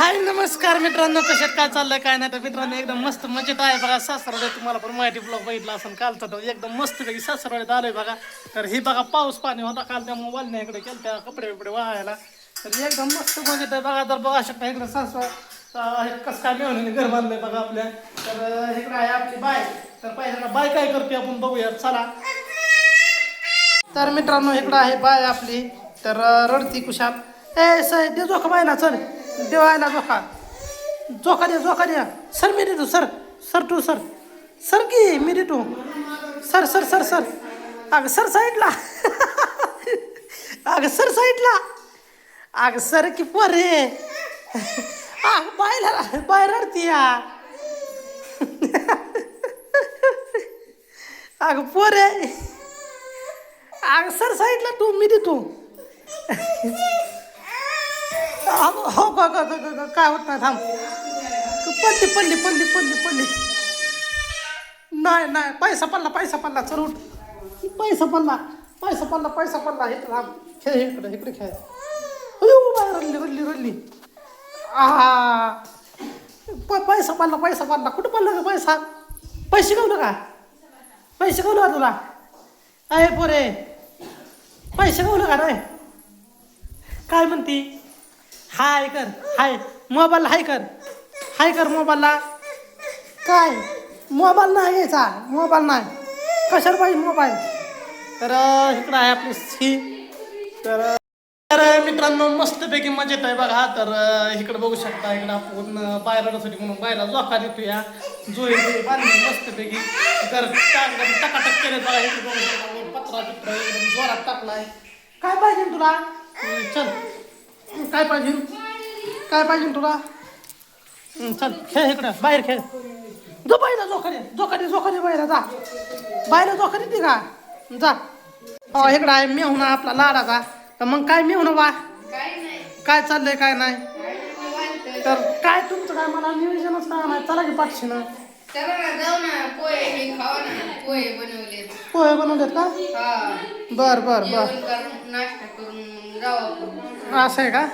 हाय नमस्कार मित्रांनो कशात काय चाललंय काय नाही? तर मित्रांनो एकदम मस्त मजेत आहे बघा सासरवाड्यात तुम्हाला पण मराठी ब्लॉग बघितला असेल कालचा तर एकदम मस्त पैकी सासरवाड्यात आलोय बघा. तर ही बघा पाऊस पाणी होता काल त्या मोबाईल नाही इकडे केलं त्या कपडे बिपडे वाहायला तर एकदम मस्त मजेत आहे बघा. तर बघा शकता इकडे सासरा कसं काय मिळून घर बांधलंय बघा आपल्या तर इकडे आहे आपली बाय तर पहिल्यांदा बाय काय करते आपण बघूया. चला. तर मित्रांनो इकडं आहे बाय आपली. तर रडती कुशाल. ए सर दे जोखा बायला चल. देवायला जोखा जोखा दे जोखा द्या सर मी देतो सर. सर तू सर. सर की मी देतो. Sir sir sir sir. अगं सर साईडला. अगं सर साईडला. अगं सर की पोरे. अग बायला बाहेर रडती या. अगं पोरे. अगं सर साईडला तू मी देतो. हो का काय होत नाही थांब. पडली पडली पडली पडली पडली नाही नाही पैसा पडला पैसा पडला चल उठ. पैसा पडला पैसा पडला पैसा पडला हे थांब. खेळ इकडे इकडे खेळ. अयो बाय रडली रडली रडली. आ. पैसा पडला पैसा पडला. कुठं पडला का पैसा? पैसे कवलं का? पैसे कवलं का तुला? अरे पोरे. पैसे कवलं का नाही? काय म्हणती? हाय कर हाय. मोबाईल हाय कर. हाय कर मोबाईलला. काय? मोबाईल नाही घ्यायचा मोबाईल नाही. कशाला पाहिजे मोबाईल? तर इकडं आहे आपली सी. तर तर मित्रांनो मस्तपैकी मजेत आहे बघा. तर इकडं बघू शकता इकडं आपण अं, बाहेर रडत म्हणून बाहेरला जोखा देतो या जोई बांधली मस्तपैकी तर टाक टकाटक केले बघा. इकडे बघू शकता पत्रा बित्रा एकदम जोरात टाकलाय. काय पाहिजे तुला? चल. काय पाहिजे? काय पाहिजे तुला? चल खेळ इकडं बाहेर खेळ. जो बाहेर जोखा दे जोखा दे जोखा दे बाहेर जा. बाहेर जोखा देते का जा. हो इकडं आहे मेहुणा आपला लाडाचा. तर मग काय मेहुणं बा? काय चाललंय काय नाही? तर काय तुमचं काय? मला नियोजनच काय नाही चला की पाठशीनं चला ना जाऊ ना पोहे हे बनवलेत का? हा. बर बर बर. नाश्ता करून असं आहे का?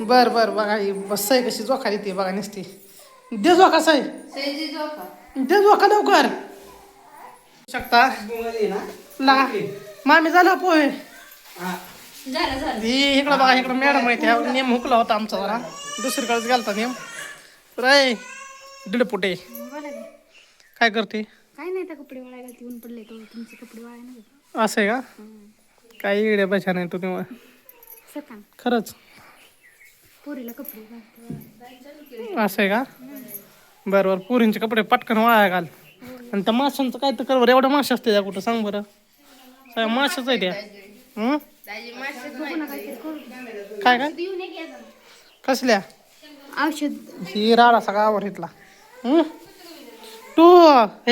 बर बर बघा ही बस आहे कशी जोखा देते बघा नुसती. दे जोखा सई. दे जोखा लवकर. शकता? ला. मामी झालं पोहे. झालं झालं. ही इकडं बघा इकडं मॅडम आहे त्या. नेम हुकला होता आमचा जरा. दुसरीकडेच गेलता नेम. रे दीड पुटे काय करते? काय नाही त्या कपडे वाळायला ऊन पडले तो तुमचे कपडे वाळायला नाही. असं आहे का? काय इकडे बचा नाही तू तेव्हा. सकाळ. खरंच. पोरीला कपडे घालते. असं आहे का? बरं बरं. पुरींचे कपडे पटकन वाळाय घाल. आणि त्या माशांचं काय तर कर बरं. एवढ्या माशा असते त्या कुठं? सांग बरं. सगळ्या माशाच आहे त्या हं? मासे काय काय? कसल्या? औषध. ही राडा सगळा आवर इथला. हं? तू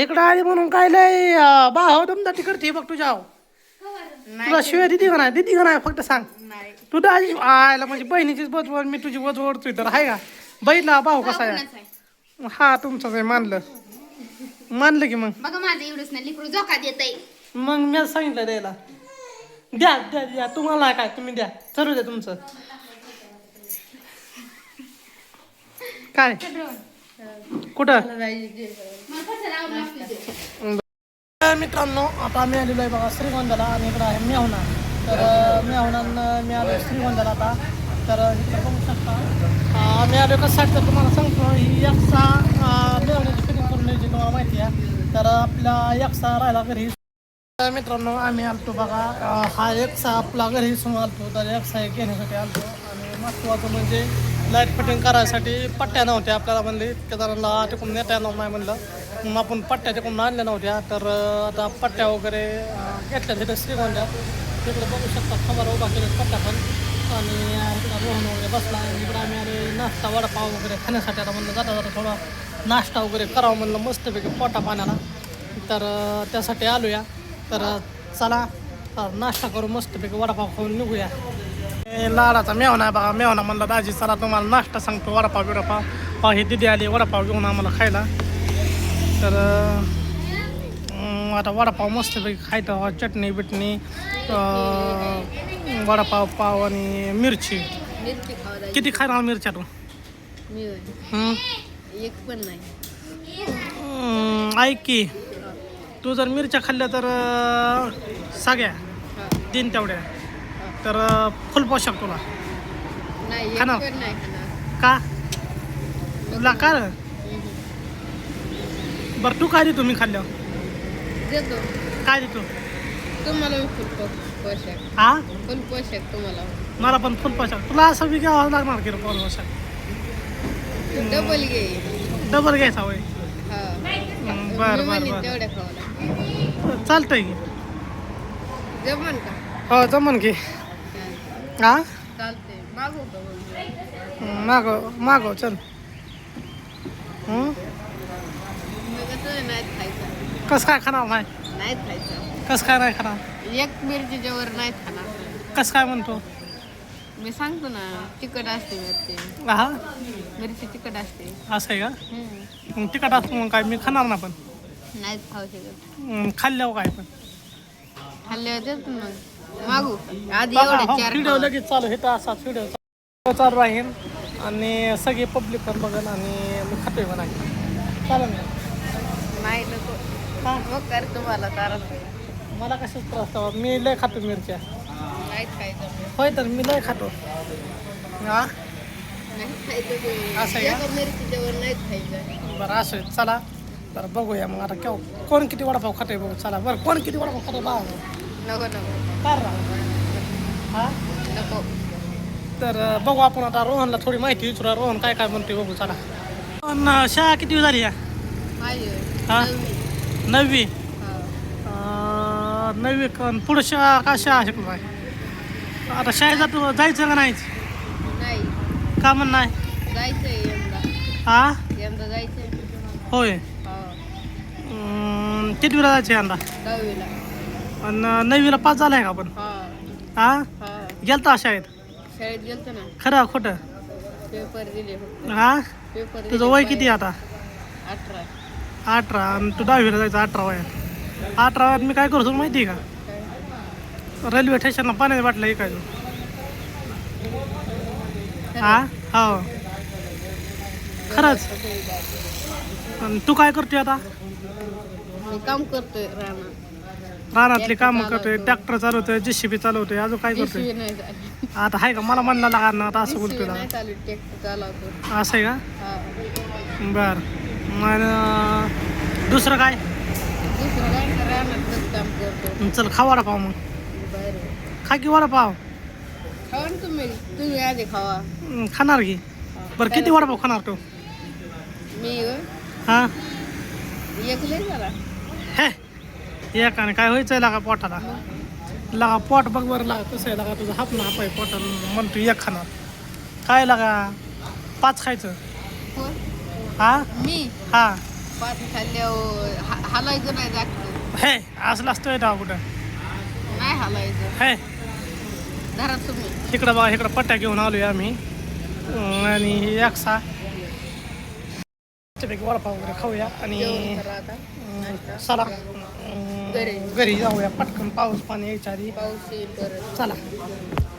इकडं आली म्हणून काय लय बाहो दमदाटी करते. बघ तुझ्या तुला शिवाय दिदी का नाही? दिदी का नाही? फक्त सांग. नाही. तू तर आजी आयला म्हणजे बहिणीचीच बदवड मी तुझी बदव ओढतोय तर आहे का? बहिणला भाऊ कसा आहे? हा तुमचंच आहे मानलं. मानलं की मग. बघा माझं एवढंच नाही लिकरू झोका देत आहे मग मी सांगितलं द्यायला द्या द्या द्या. तुम्हाला काय तुम्ही द्या. ठरवू द्या तुमचं. काय? कुठं? मित्रांनो आता आम्ही आलेलो आहे बघा श्रीगोंद्याला आणि इकडं आहे मेहुणा. तर अं, मी आलो श्रीगोंद्याला आता. तर अं, बघू शकता. आम्ही आलो कशासाठी तर तुम्हाला सांगतो. ही यक्षा मेहुण्याची फिटिंग करून द्यायची तुम्हाला माहिती आहे. तर आपला यक्षा राहिला घरी. मित्रांनो आम्ही आलतो बघा. हा एकसा आपला घरी समोर आलतो. तर यक्षा एक घेण्यासाठी आलतो. आणि महत्त्वाचं म्हणजे लाइट फिटिंग करायसाठी पट्ट्या नव्हत्या आपल्याला म्हणले. इतक्या जणांना तिकडून नेता येणार नाही म्हणलं. मग आपण पट्ट्या तिकडून आणल्या नव्हत्या तर आता पट्ट्या वगैरे घेतल्या तिथे श्रीगोंद्या तिकडे बघू शकता खबर उभा केलं पट्ट्या पण. आणि रोहन वगैरे बसला आणि इकडं आम्ही आले नाश्ता वडापाव वगैरे खाण्यासाठी. आता म्हणलं जाता जाता थोडा नाश्ता वगैरे करावं म्हणलं मस्तपैकी पोटा पाण्याला. तर त्यासाठी आलूया. तर चला तर नाश्ता करू मस्तपैकी वडापाव खाऊन निघूया. लाडाचा मेवना आहे बघा. मेवना म्हणलं दाजी चला तुम्हाला नाश्ता सांगतो. वडापाव बिडापाव. पाहि दिदी आली वडापाव घेऊन आम्हाला खायला. तर आता वडापाव मस्तपैकी खायचं चटणी बिटणी वडापाव पाव आणि मिरची. किती खाणार मिरच्या तू? एक पण नाही. ऐक की तू जर मिरच्या खाल्ल्या तर सगळ्या. तीन तेवढ्या. तर फुल पोषक तुला. खाणार. का? तुला का. बरं तू काय देतो मी खाल्ल्यावर? देतो. काय देतो? तुम्हाला फुल पो- हा फुल तुम्हाला. मला पण फुल पोषक तुला असं बी घ्यावं लागणार की रे फुल डबल घे. डबल घ्यायचा होय. हा. हं, बरं मी म्हणली बरं. तेवढ्या चालतंय की. जमन का? हो जमन की. हा चालते मागू का मग. हं, मागव मागव चल. हं? कसं नाही खायचं. कसं काय खाणार नाही? नाही खायचं. कसं काय नाही खाणार? एक मिरचीच्या वर नाही खाणार. कसं काय म्हणतो? मी सांगतो ना तिखट असते मिरची. हा? मिरची तिखट असते. असं आहे का? हम्म. मग तिखट असतो मग काय मी खाणार ना पण. नाहीच खाऊ शकत. हं, खाल्ल्यावर काय पण. खाल्ल्यावर देतो मग. मागू. आधी एवढे चार व्हिडिओ खावा. लगेच चालू हे तर व्हिडिओ चालू राहील. आणि सगळे पब्लिक पण बघल आणि मी खातोय म्हणा चालेल ना? नाही नको. हा मग कर तुम्हाला होईल. मला कशाच त्रास? मी लय खातो मिरच्या. नाहीच खायचं होय तर मी लय खातो. हा? नाही खायचं ते. असं आहे का? एका मिरचीच्या वर नाहीच खायचं. बरं असं आहे. चला. तर बघूया मग आता केव्हा कोण किती वडापाव खातोय बघू. चला बरं कोण किती वडापाव खातोय बघा नको नको. काय हा? नको. तर अं, बघू आपण आता रोहनला थोडी माहिती विचारूया रोहन काय काय म्हणतोय बघू चला. अं, शाळा किती झाली या? हा? नववी. नववी. अं, नववी कन पुढं शाळा का शाळा शिकलो आहे आता शाळेत जातो जायचं का नाहीच? नाही. का म्हण नाही? जायचंय यंदा. हा यंदा जायचंय. होय. हा. अं, कितवीला जायचं यंदा? दहावीला. आणि नववीला पास झालाय का आपण हा. हा हा. गेलता शाळेत? शाळेत गेलतो ना. खरं खोटं? पेपर दिले फक्त. हा? पेपर तुझं वय. किती आता? अठरा. अठरा आणि तू दहावीला जायचं अठरा वयात अठरा वयात मी काय करतो माहिती आहे? का? रेल्वे स्टेशनला पाण्याची बाटल्या ऐकायचो हा? हो. खरंच? आणि तू काय करतोय आता? काम करतोय रानातली कामं करतोय ट्रॅक्टर चालवतोय जेसीबी चालवतोय अजून काय करतोय? आता आहे का? मला म्हणला लागणार आता असं बोलतोय असं आहे का? बर. मग दुसरं काय? दुसरं काय नाही, रानातलंच काम करतो. चल खा वडापाव मग. बरं. खा की वडापाव खावा ना तुम्ही. तुम्ही आधी खावा. खाणार की? बरं किती वडापाव खाणार तू? मी होय, हा? एकले जरा. हे एकाने काय व्हायचंय लागा पोटाला? लागा पोट बघ बरं लागा कसं आहे लागा तुझं हाप ना हाप आहे पोटाला म्हणतो एक खाणार. काय लागा? पाच खायचं. हा? मी? हा. पाच खाल्ल्यावर हा- हालायचं नाही जास्त. हे असलं असतोय डाव कुठं? नाही हालायचं. हे. धरा तुम्ही? इकडं बघा इकडं पट्ट्या घेऊन आलोय आम्ही. अं, आणि एक सा त्यापैकी वडापाव वगैरे खाऊया आणि जेवण करा आता. अं, चला. अं, घरी. घरी जाऊया. पटकन पाऊस पाणी यायच्या आधी. पाऊस येईल परत. चला.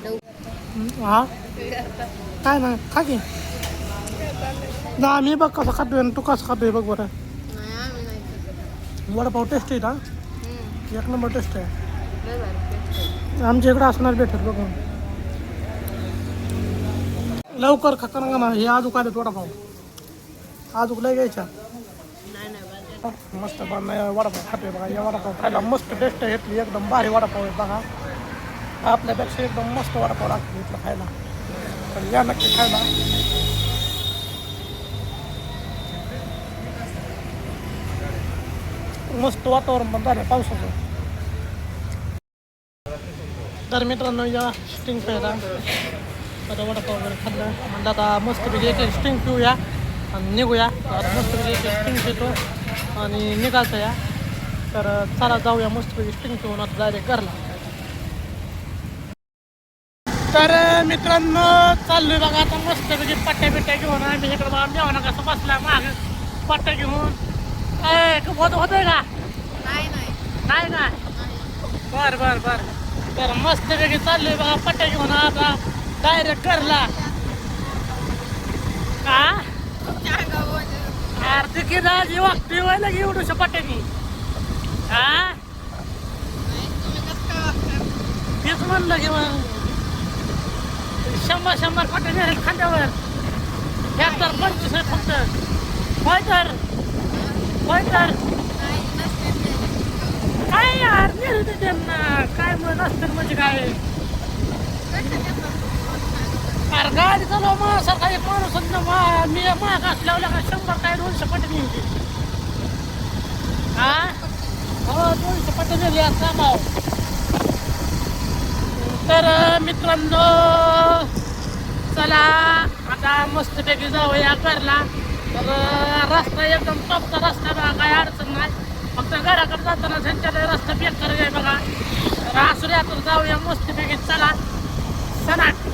लवकर हा? काय ना खा की. ना मी बघ कसं खातोय तू कसं खातोय बघ बरं आम्ही. वडापाव टेस्ट आहे ना एक नंबर टेस्ट आहे. आमच्या इकडं असणार भेटत बघून लवकर खका ना हे आजूक आलेत वडापाव आजूक लय घ्यायच्या नाही नाही भारी. मस्त वडापाव खातोय बघा या वडापाव खायला मस्त टेस्ट आहे एकदम भारी वडापाव आहे बघा आपल्यापेक्षा एकदम मस्त वडापाव लागतो इथलं खायला तर या नक्की खायला मस्त वातावरण पण झालं पावसाचं. तर मित्रांनो या स्टिंग प्यायला आता वडापाव वगैरे खाल्लं. म्हणलं आता मस्तपैकी एक स्टिंग पिऊया आणि निघूया. आता मस्तपैकी एक स्टिंग पितो आणि निघायचं या. तर चला जाऊया मस्तपैकी स्टिंग पिऊन आता डायरेक्ट घरला. तर मित्रांनो चाललोय बघा आता मस्तपैकी पट्ट्या बिट्ट्या घेऊन. आम्ही इकडं बघा मेवना कसं बसला माग. पट्ट्या घेऊन. ए होत होतंय का नाही नाही नाही ना नाही. बर बर बर तर मस्त पैकी चाललोय बघा पट्ट्या घेऊन आता डायरेक्ट घरला का की दाजी वागतोय व्हायला की एवढं सपाट्यानी हा तेच म्हणलं की मग शंभर शंभर नेले खांद्यावर हेक्टर पंचवीस आहे फक्त होय तर होय तर काय यार नेलं ते त्यांना. काय मग नसतं म्हणजे काय? अरे गाडी चालवा माझ्यासारखा सकाळी माणूस होता मी माग असल्यावर का शंभर काय दोनशे पट्टे नेली हा हो दोनशे पट्टे नेली आज कामाव तर मित्रांनो चला आता मस्तपैकी जाऊया करला तर रस्ता एकदम टॉपचा रस्ता बघा काय अडचण नाही. फक्त घराकडे जाताना त्यांच्याकडे रस्ता बेकार आहे बघा. तर असुऱ्या तर जाऊया मस्तीपैकी चला. सनाट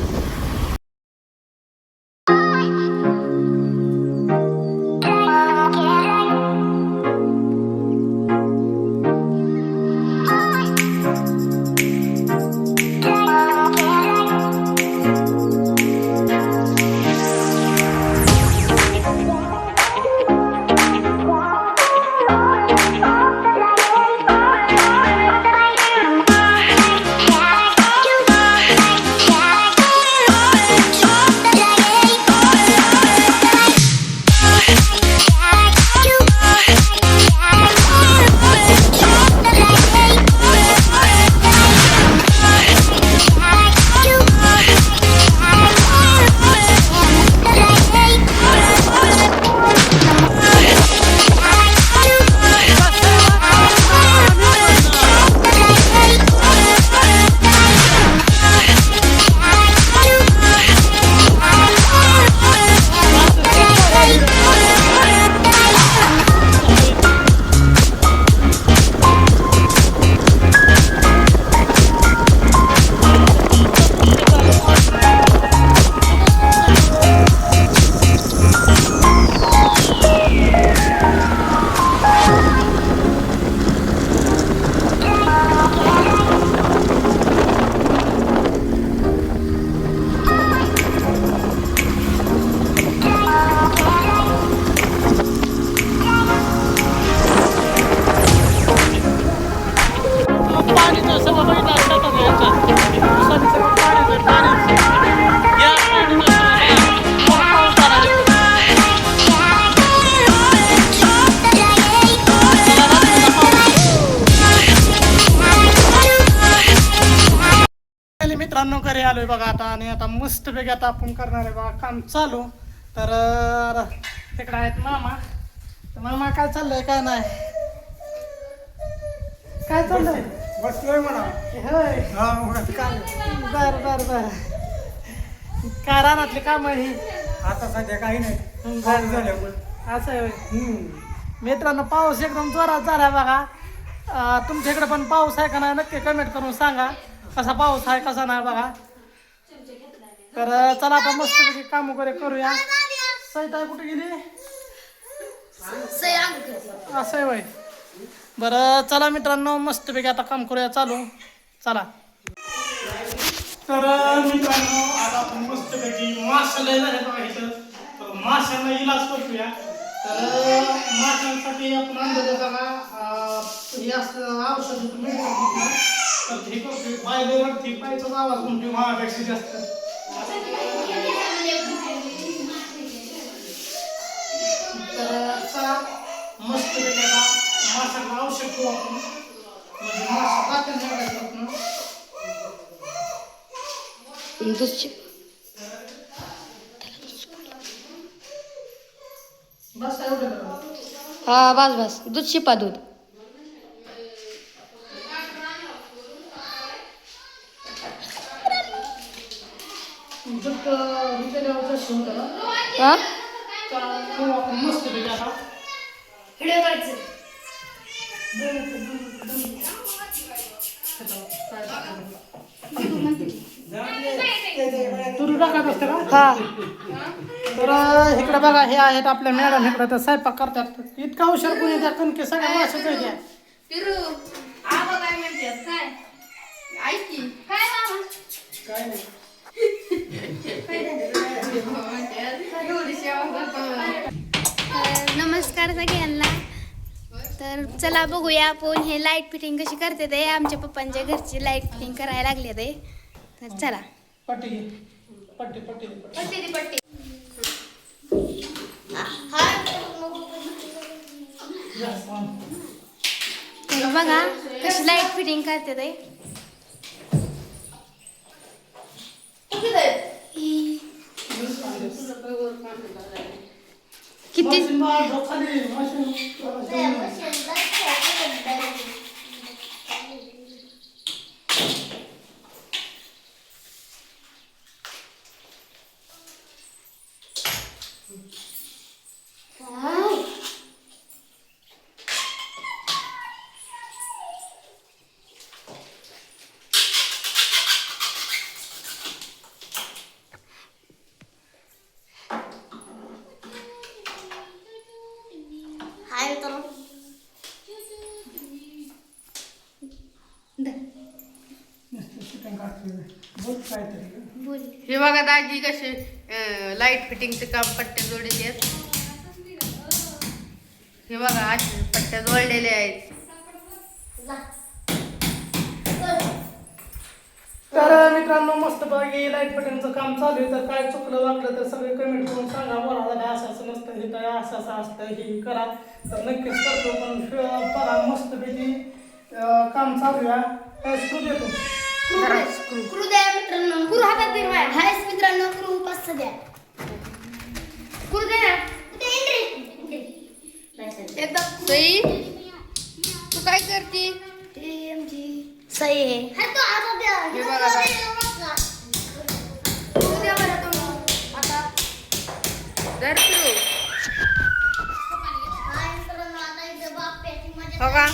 मित्रांनो घरी आलोय बघा आता आणि आता मस्त पैकी आता आपण करणार आहे बघा काम चालू. तर तिकडे आहेत मामा? तर मामा काय चाललंय काय नाही? काय चाललंय? बसलोय म्हणा. होय. हा बर बर बर. काय रानातली काम ही? आता सध्या काही नाही. बरं, असं आहे. मित्रांनो पाऊस एकदम जोरात झाला बघा. अं, तुमच्या इकडे पण पाऊस आहे का नाही नक्की कमेंट करून सांगा. कसा पाऊस आहे कसा नाही बघा. तर चला आता मस्त काम वगैरे करूया. सईताई कुठे गेली? असं आहे बरं चला मित्रांनो मस्तपैकी आता काम करूया चालू. चला. तर मित्रांनो आता आपण मस्तपैकी माशाला झाले बघा तर माशांना इलाज करतोया तर माशांसाठी आपण आणलेलं बघा हे असं औषध तुम्ही तर हे पायचाच आवाज जास्त. तर चला मस्त आपण. म्हणजे मासा टाकून आपण बस एवढं हा बस बस. दूध शिपा दूध दूध अं, विकल्यावर कसं होतं ना? हा? तुरी टाकत असते का? हा. तर इकडे बघा हे आहेत आपल्या मॅडम इकडे तर स्वयंपाक करतात. इतका हुशार कोणी त्या कणके सगळ्या माशाच आहे त्या. पिरू आबा काय म्हणते. काय? ऐक की. काय मामा काय नाही. नमस्कार नमस्कार सगळ्यांना. तर चला बघूया आपण हे लाइट फिटिंग कशी करते ते. आमच्या पप्पांच्या घरची लाइट फिटिंग करायला लागले ते. तर चला. पट्टी घे. पट्टी पट्टी. दे, पट्टी. Yes, on. तर बघा कशी लाइट फिटिंग करते ते. किती मशीन बाहेर झोप खाली, मशीन, मशीन. नुसतं shooting काढतोय. बोल काहीतरी. हे बघा दाजी कसे लाइट फिटिंगचे काम पट्ट्या जोडलेले आहेत. हे बघा असे पट्ट्या जोडलेले आहेत. तर मित्रांनो मस्त पैकी लाइट फिटिंगचं काम चालू आहे. तर काय चुकलं वागलं तर सगळे कमेंट करून सांगा. बोला झालं असं असं नसतं हे काय असं असं असतं हे करा. तर नक्कीच करतो पण बघा मस्तपैकी काम चालू आहे. काय देतो. क्रू द्या मित्रांनो क्रू हातात माझ्या हायस मित्रांनो क्रू पाच द्या. क्रू दे ना एकदा सई तू काय करते? ते आमची सही आहे. हे बघा. क्रू द्या बरं तुम्ही. आता. धर तू. हो का?